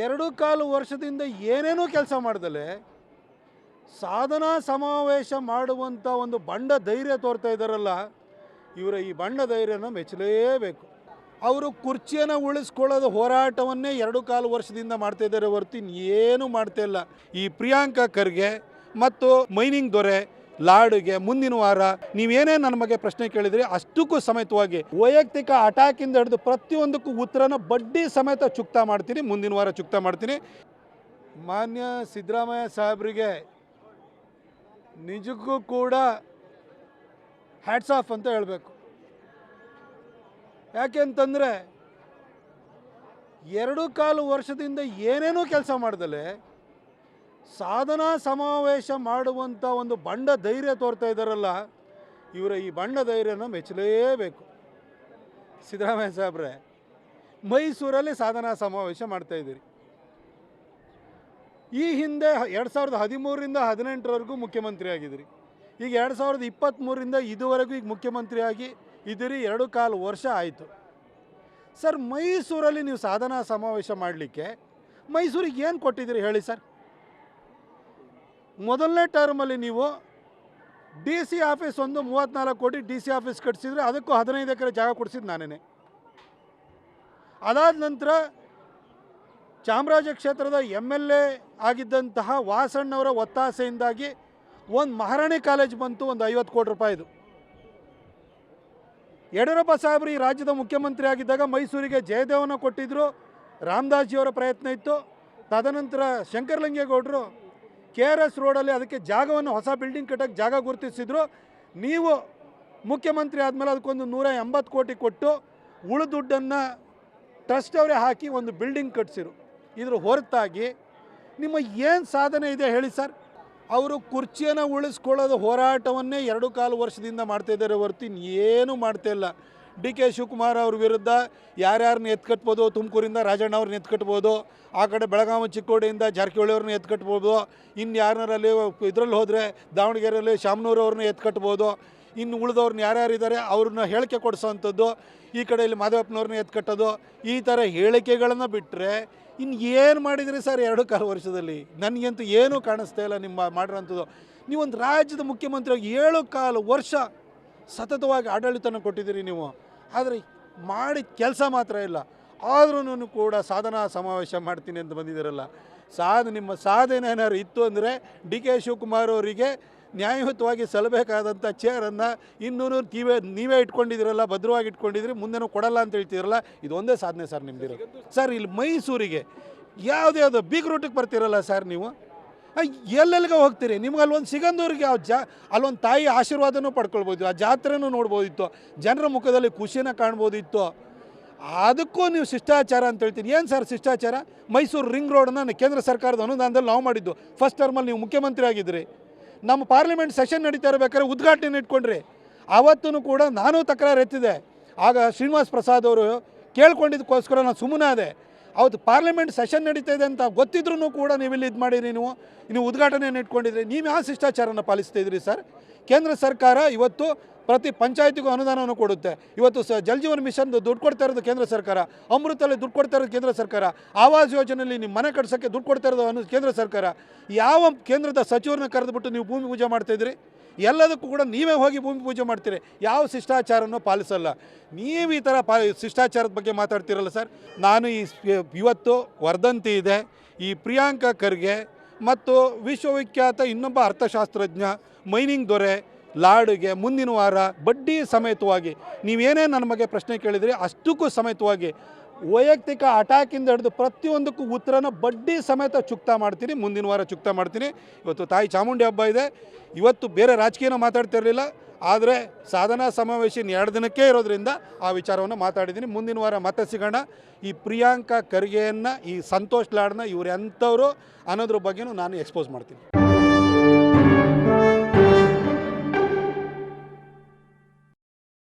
ಎರಡು ಕಾಲು ವರ್ಷದಿಂದ ಏನೇನೂ ಕೆಲಸ ಮಾಡ್ದಲೆ, ಸಾಧನಾ ಸಮಾವೇಶ ಮಾಡುವಂಥ ಒಂದು ಬಂಡ ಧೈರ್ಯ ತೋರ್ತಾ ಇದ್ದಾರಲ್ಲ, ಇವರ ಈ ಬಂಡ ಧೈರ್ಯನ ಮೆಚ್ಚಲೇಬೇಕು. ಅವರು ಕುರ್ಚಿಯನ್ನು ಉಳಿಸ್ಕೊಳ್ಳೋದು ಹೋರಾಟವನ್ನೇ ಎರಡು ಕಾಲು ವರ್ಷದಿಂದ ಮಾಡ್ತಾ ಇದ್ದಾರೆ ಹೊರತು ಇನ್ನೇನು ಮಾಡ್ತಾ ಇಲ್ಲ. ಈ ಪ್ರಿಯಾಂಕಾ ಖರ್ಗೆ ಮತ್ತು ಮೈನಿಂಗ್ ದೊರೆ ಲಾಡುಗೆ ಮುಂದಿನ ವಾರ ನೀವೇನೇ ನನ್ನ ಬಗ್ಗೆ ಪ್ರಶ್ನೆ ಕೇಳಿದ್ರಿ, ಅಷ್ಟಕ್ಕೂ ಸಮೇತವಾಗಿ ವೈಯಕ್ತಿಕ ಅಟ್ಯಾಕಿಂದ ಹಿಡಿದು ಪ್ರತಿಯೊಂದಕ್ಕೂ ಉತ್ತರನ ಬಡ್ಡಿ ಸಮೇತ ಚುಕ್ತಾ ಮಾಡ್ತೀನಿ, ಮುಂದಿನ ವಾರ ಚುಕ್ತಾ ಮಾಡ್ತೀನಿ. ಮಾನ್ಯ ಸಿದ್ದರಾಮಯ್ಯ ಸಾಹೇಬರಿಗೆ ನಿಜಕ್ಕೂ ಕೂಡ ಹ್ಯಾಟ್ಸ್ ಆಫ್ ಅಂತ ಹೇಳಬೇಕು. ಯಾಕೆ ಅಂತಂದರೆ ಎರಡು ಕಾಲು ವರ್ಷದಿಂದ ಏನೇನೂ ಕೆಲಸ ಮಾಡ್ದಲೆ ಸಾಧನಾ ಸಮಾವೇಶ ಮಾಡುವಂಥ ಒಂದು ಬಂಡ ಧೈರ್ಯ ತೋರ್ತಾ ಇದ್ದಾರಲ್ಲ, ಇವರ ಈ ಬಂಡ ಧೈರ್ಯನ ಮೆಚ್ಚಲೇಬೇಕು. ಸಿದ್ದರಾಮಯ್ಯ ಸಾಹೇಬ್ರೆ ಮೈಸೂರಲ್ಲಿ ಸಾಧನಾ ಸಮಾವೇಶ ಮಾಡ್ತಾ ಇದ್ದೀರಿ. ಈ ಹಿಂದೆ ಎರಡು ಸಾವಿರದ ಹದಿಮೂರರಿಂದ ಹದಿನೆಂಟರವರೆಗೂ ಮುಖ್ಯಮಂತ್ರಿ ಆಗಿದ್ದೀರಿ. ಈಗ ಎರಡು ಸಾವಿರದ ಇಪ್ಪತ್ತ್ಮೂರರಿಂದ ಇದುವರೆಗೂ ಈಗ ಮುಖ್ಯಮಂತ್ರಿಯಾಗಿ ಇದ್ದೀರಿ, ಎರಡು ಕಾಲು ವರ್ಷ ಆಯಿತು. ಸರ್, ಮೈಸೂರಲ್ಲಿ ನೀವು ಸಾಧನಾ ಸಮಾವೇಶ ಮಾಡಲಿಕ್ಕೆ ಮೈಸೂರಿಗೆ ಏನು ಕೊಟ್ಟಿದ್ದೀರಿ ಹೇಳಿ ಸರ್? ಮೊದಲನೇ ಟರ್ಮಲ್ಲಿ ನೀವು ಡಿ ಸಿ ಆಫೀಸ್ ಒಂದು ಮೂವತ್ತ್ನಾಲ್ಕು ಕೋಟಿ ಡಿ ಸಿ ಆಫೀಸ್ ಕಟ್ಸಿದ್ರೆ ಅದಕ್ಕೂ ಹದಿನೈದು ಎಕರೆ ಜಾಗ ಕೊಡಿಸಿದ್ದು ನಾನೇ ಅದಾದ ನಂತರ ಚಾಮರಾಜ ಕ್ಷೇತ್ರದ ಎಂ ಎಲ್ ಎ ಆಗಿದ್ದಂತಹ ವಾಸಣ್ಣವರ ಒತ್ತಾಸೆಯಿಂದಾಗಿ ಒಂದು ಮಹಾರಾಣಿ ಕಾಲೇಜ್ ಬಂತು ಒಂದು ಐವತ್ತು ಕೋಟಿ ರೂಪಾಯಿದು ಯಡಿಯೂರಪ್ಪ ಸಾಹೇಬರು ಈ ರಾಜ್ಯದ ಮುಖ್ಯಮಂತ್ರಿ ಆಗಿದ್ದಾಗ ಮೈಸೂರಿಗೆ ಜಯದೇವನ ಕೊಟ್ಟಿದ್ದರು ರಾಮದಾಸ್ಜಿಯವರ ಪ್ರಯತ್ನ ಇತ್ತು. ತದನಂತರ ಶಂಕರಲಿಂಗೇಗೌಡರು ಕೆ ಆರ್ ಎಸ್ ರೋಡಲ್ಲಿ ಅದಕ್ಕೆ ಜಾಗವನ್ನು ಹೊಸ ಬಿಲ್ಡಿಂಗ್ ಕಟ್ಟೋಕ್ಕೆ ಜಾಗ ಗುರುತಿಸಿದ್ರು. ನೀವು ಮುಖ್ಯಮಂತ್ರಿ ಆದಮೇಲೆ ಅದಕ್ಕೊಂದು ನೂರ ಎಂಬತ್ತು ಕೋಟಿ ಕೊಟ್ಟು ಉಳು ದುಡ್ಡನ್ನು ಟ್ರಸ್ಟ್ ಅವರೇ ಹಾಕಿ ಒಂದು ಬಿಲ್ಡಿಂಗ್ ಕಟ್ಸಿರು. ಇದ್ರ ಹೊರತಾಗಿ ನಿಮ್ಮ ಏನು ಸಾಧನೆ ಇದೆ ಹೇಳಿ ಸರ್ ಅವರು ಕುರ್ಚಿಯನ್ನು ಉಳಿಸ್ಕೊಳ್ಳೋದು ಹೋರಾಟವನ್ನೇ ಎರಡು ಕಾಲು ವರ್ಷದಿಂದ ಮಾಡ್ತಾ ಇದ್ದಾರೆ ಹೊರತು ಇನ್ನೇನು ಮಾಡ್ತಾ ಇಲ್ಲ. ಡಿ ಕೆ ಶಿವಕುಮಾರ್ ಅವ್ರ ವಿರುದ್ಧ ಯಾರ್ಯಾರನ್ನ ಎತ್ಕಟ್ಬೋದು, ತುಮಕೂರಿಂದ ರಾಜಣ್ಣ ಅವ್ರನ್ನ ಎತ್ಕಟ್ಬೋದು, ಆ ಕಡೆ ಬೆಳಗಾವಿ ಚಿಕ್ಕೋಡಿಯಿಂದ ಜಾರಕಿಹೊಳಿ ಅವ್ರನ್ನ ಎತ್ಕಟ್ಬೋದು ಇನ್ನು ಯಾರನ್ನಲ್ಲಿ ಇದರಲ್ಲಿ ಹೋದರೆ ದಾವಣಗೆರೆಯಲ್ಲಿ ಶಾಮನೂರವ್ರನ್ನ ಎತ್ಕಟ್ಬೋದು ಇನ್ನು ಉಳಿದವ್ರನ್ನ ಯಾರ್ಯಾರಿದ್ದಾರೆ ಅವ್ರನ್ನ ಹೇಳಿಕೆ ಕೊಡಿಸೋವಂಥದ್ದು ಈ ಕಡೆ ಇಲ್ಲಿ ಮಾಧವಪ್ಪನವ್ರನ್ನ ಎತ್ಕಟ್ಟೋದು, ಈ ಥರ ಹೇಳಿಕೆಗಳನ್ನು ಬಿಟ್ಟರೆ ಇನ್ನು ಏನು ಮಾಡಿದ್ರಿ ಸರ್ ಎರಡು ಕಾಲು ವರ್ಷದಲ್ಲಿ? ನನಗಂತೂ ಏನೂ ಕಾಣಿಸ್ತಾ ಇಲ್ಲ ನಿಮ್ಮ ಮಾಡಿರೋಂಥದ್ದು. ನೀವೊಂದು ರಾಜ್ಯದ ಮುಖ್ಯಮಂತ್ರಿಯಾಗಿ ಏಳು ಕಾಲು ವರ್ಷ ಸತತವಾಗಿ ಆಡಳಿತನ ಕೊಟ್ಟಿದ್ದೀರಿ ನೀವು. ಆದರೆ ಮಾಡಿದ ಕೆಲಸ ಮಾತ್ರ ಇಲ್ಲ. ಆದ್ರೂ ಕೂಡ ಸಾಧನಾ ಸಮಾವೇಶ ಮಾಡ್ತೀನಿ ಅಂತ ಬಂದಿದ್ದೀರಲ್ಲ. ಸಾಧ ನಿಮ್ಮ ಸಾಧನೆ ಏನಾದ್ರು ಇತ್ತು ಅಂದರೆ ಡಿ ಕೆ ಶಿವಕುಮಾರ್ ಅವರಿಗೆ ನ್ಯಾಯಯುತವಾಗಿ ಸಲ್ಲಬೇಕಾದಂಥ ಚೇರನ್ನು ಇನ್ನೂ ನೀವೇ ನೀವೇ ಇಟ್ಕೊಂಡಿದ್ದೀರಲ್ಲ, ಭದ್ರವಾಗಿ ಇಟ್ಕೊಂಡಿದ್ರಿ ಮುಂದೆನೂ ಕೊಡಲ್ಲ ಅಂತ ಹೇಳ್ತೀರಲ್ಲ ಇದು ಒಂದೇ ಸಾಧನೆ ಸರ್ ನಿಮ್ದಿರೋ ಸರ್, ಇಲ್ಲಿ ಮೈಸೂರಿಗೆ ಯಾವುದ್ಯಾವುದು ಬಿಗ್ ರೂಟಿಗೆ ಬರ್ತಿರಲ್ಲ ಸರ್ ನೀವು? ಎಲ್ಲೆಲ್ಲಿಗೆ ಹೋಗ್ತೀರಿ. ನಿಮ್ಗೆ ಅಲ್ಲೊಂದು ಸಿಗಂದೂರಿಗೆ ಯಾವ ಜಾ, ಅಲ್ಲೊಂದು ತಾಯಿ ಆಶೀರ್ವಾದನೂ ಪಡ್ಕೊಳ್ಬೋದು ಆ ಜಾತ್ರೆನೂ ನೋಡ್ಬೋದಿತ್ತು. ಜನರ ಮುಖದಲ್ಲಿ ಖುಷಿನ ಕಾಣ್ಬೋದಿತ್ತು. ಅದಕ್ಕೂ ನೀವು ಶಿಷ್ಟಾಚಾರ ಅಂತ ಹೇಳ್ತೀನಿ. ಏನು ಸರ್ ಶಿಷ್ಟಾಚಾರ? ಮೈಸೂರು ರಿಂಗ್ ರೋಡನ್ನ ಕೇಂದ್ರ ಸರ್ಕಾರದ ಅನುದಾನದಲ್ಲಿ ನಾವು ಮಾಡಿದ್ದು. ಫಸ್ಟ್ ಟರ್ಮಲ್ಲಿ ನೀವು ಮುಖ್ಯಮಂತ್ರಿ ಆಗಿದ್ರಿ. ನಮ್ಮ ಪಾರ್ಲಿಮೆಂಟ್ ಸೆಷನ್ ನಡೀತಾ ಇರಬೇಕಾದ್ರೆ ಉದ್ಘಾಟನೆ ಇಟ್ಕೊಂಡ್ರಿ. ಆವತ್ತೂ ಕೂಡ ನಾನು ತಕರಾರು ಎತ್ತಿದೆ. ಆಗ ಶ್ರೀನಿವಾಸ್ ಪ್ರಸಾದ್ ಅವರು ಕೇಳ್ಕೊಂಡಿದ್ದಕ್ಕೋಸ್ಕರ ನಾನು ಸುಮ್ಮನಾದೆ. ಅವತ್ತು ಪಾರ್ಲಿಮೆಂಟ್ ಸೆಷನ್ ನಡೀತಾ ಇದೆ ಅಂತ ಗೊತ್ತಿದ್ರೂ ಕೂಡ ನೀವು ಇಲ್ಲಿ ಇದು ಮಾಡಿರಿ ನೀವು. ನೀವು ಉದ್ಘಾಟನೆಯನ್ನು ಇಟ್ಕೊಂಡಿದ್ರಿ. ನೀವು ಯಾವ ಶಿಷ್ಟಾಚಾರನ ಪಾಲಿಸ್ತಾ ಇದ್ರಿ ಸರ್? ಕೇಂದ್ರ ಸರ್ಕಾರ ಇವತ್ತು ಪ್ರತಿ ಪಂಚಾಯತಿಗೂ ಅನುದಾನವನ್ನು ಕೊಡುತ್ತೆ. ಇವತ್ತು ಸ ಜಲ್ ಜೀವನ್ ಮಿಷನ್ ದುಡ್ಡು ಕೊಡ್ತಾ ಇರೋದು ಕೇಂದ್ರ ಸರ್ಕಾರ. ಅಮೃತಲ್ಲಿ ದುಡ್ಡು ಕೊಡ್ತಾ ಇರೋದು ಕೇಂದ್ರ ಸರ್ಕಾರ. ಆವಾಸ್ ಯೋಜನೆಯಲ್ಲಿ ನಿಮ್ಮ ಮನೆ ಕಟ್ಸೋಕ್ಕೆ ದುಡ್ಡು ಕೊಡ್ತಾ ಇರೋದು ಅನ್ನೋದು ಕೇಂದ್ರ ಸರ್ಕಾರ. ಯಾವ ಕೇಂದ್ರದ ಸಚಿವರನ್ನ ಕರೆದುಬಿಟ್ಟು ನೀವು ಭೂಮಿ ಪೂಜೆ ಮಾಡ್ತಾ ಇದ್ರಿ? ಎಲ್ಲದಕ್ಕೂ ಕೂಡ ನೀವೇ ಹೋಗಿ ಭೂಮಿ ಪೂಜೆ ಮಾಡ್ತೀರಿ. ಯಾವ ಶಿಷ್ಟಾಚಾರನೂ ಪಾಲಿಸಲ್ಲ. ನೀವು ಈ ಥರ ಪಾ, ಶಿಷ್ಟಾಚಾರದ ಬಗ್ಗೆ ಮಾತಾಡ್ತೀರಲ್ಲ ಸರ್. ನಾನು ಈ ಇವತ್ತು ವರ್ಧಂತಿ ಇದೆ. ಈ ಪ್ರಿಯಾಂಕಾ ಖರ್ಗೆ ಮತ್ತು ವಿಶ್ವವಿಖ್ಯಾತ ಇನ್ನೊಬ್ಬ ಅರ್ಥಶಾಸ್ತ್ರಜ್ಞ ಮೈನಿಂಗ್ ದೊರೆ ಲಾಡುಗೆ ಮುಂದಿನ ವಾರ ಬಡ್ಡಿ ಸಮೇತವಾಗಿ. ನೀವೇನೇ ನನ್ನ ಬಗ್ಗೆ ಪ್ರಶ್ನೆ ಕೇಳಿದ್ರಿ, ಅಷ್ಟಕ್ಕೂ ಸಮೇತವಾಗಿ ವೈಯಕ್ತಿಕ ಅಟ್ಯಾಕಿಂದ ಹಿಡಿದು ಪ್ರತಿಯೊಂದಕ್ಕೂ ಉತ್ತರನ ಬಡ್ಡಿ ಸಮೇತ ಚುಕ್ತಾ ಮಾಡ್ತೀನಿ, ಮುಂದಿನ ವಾರ ಚುಕ್ತಾ ಮಾಡ್ತೀನಿ. ಇವತ್ತು ತಾಯಿ ಚಾಮುಂಡಿ ಹಬ್ಬ ಇದೆ. ಇವತ್ತು ಬೇರೆ ರಾಜಕೀಯನ ಮಾತಾಡ್ತಿರಲಿಲ್ಲ. ಆದರೆ ಸಾಧನಾ ಸಮಾವೇಶ ಎರಡು ದಿನಕ್ಕೆ ಇರೋದ್ರಿಂದ ಆ ವಿಚಾರವನ್ನು ಮಾತಾಡಿದ್ದೀನಿ. ಮುಂದಿನ ವಾರ ಮತ್ತೆ ಸಿಗೋಣ. ಈ ಪ್ರಿಯಾಂಕಾ ಖರ್ಗೆಯನ್ನು, ಈ ಸಂತೋಷ್ ಲಾಡ್ನ, ಇವ್ರು ಎಂಥವರು ಅನ್ನೋದ್ರ ಬಗ್ಗೆನೂ ನಾನು ಎಕ್ಸ್ಪೋಸ್ ಮಾಡ್ತೀನಿ.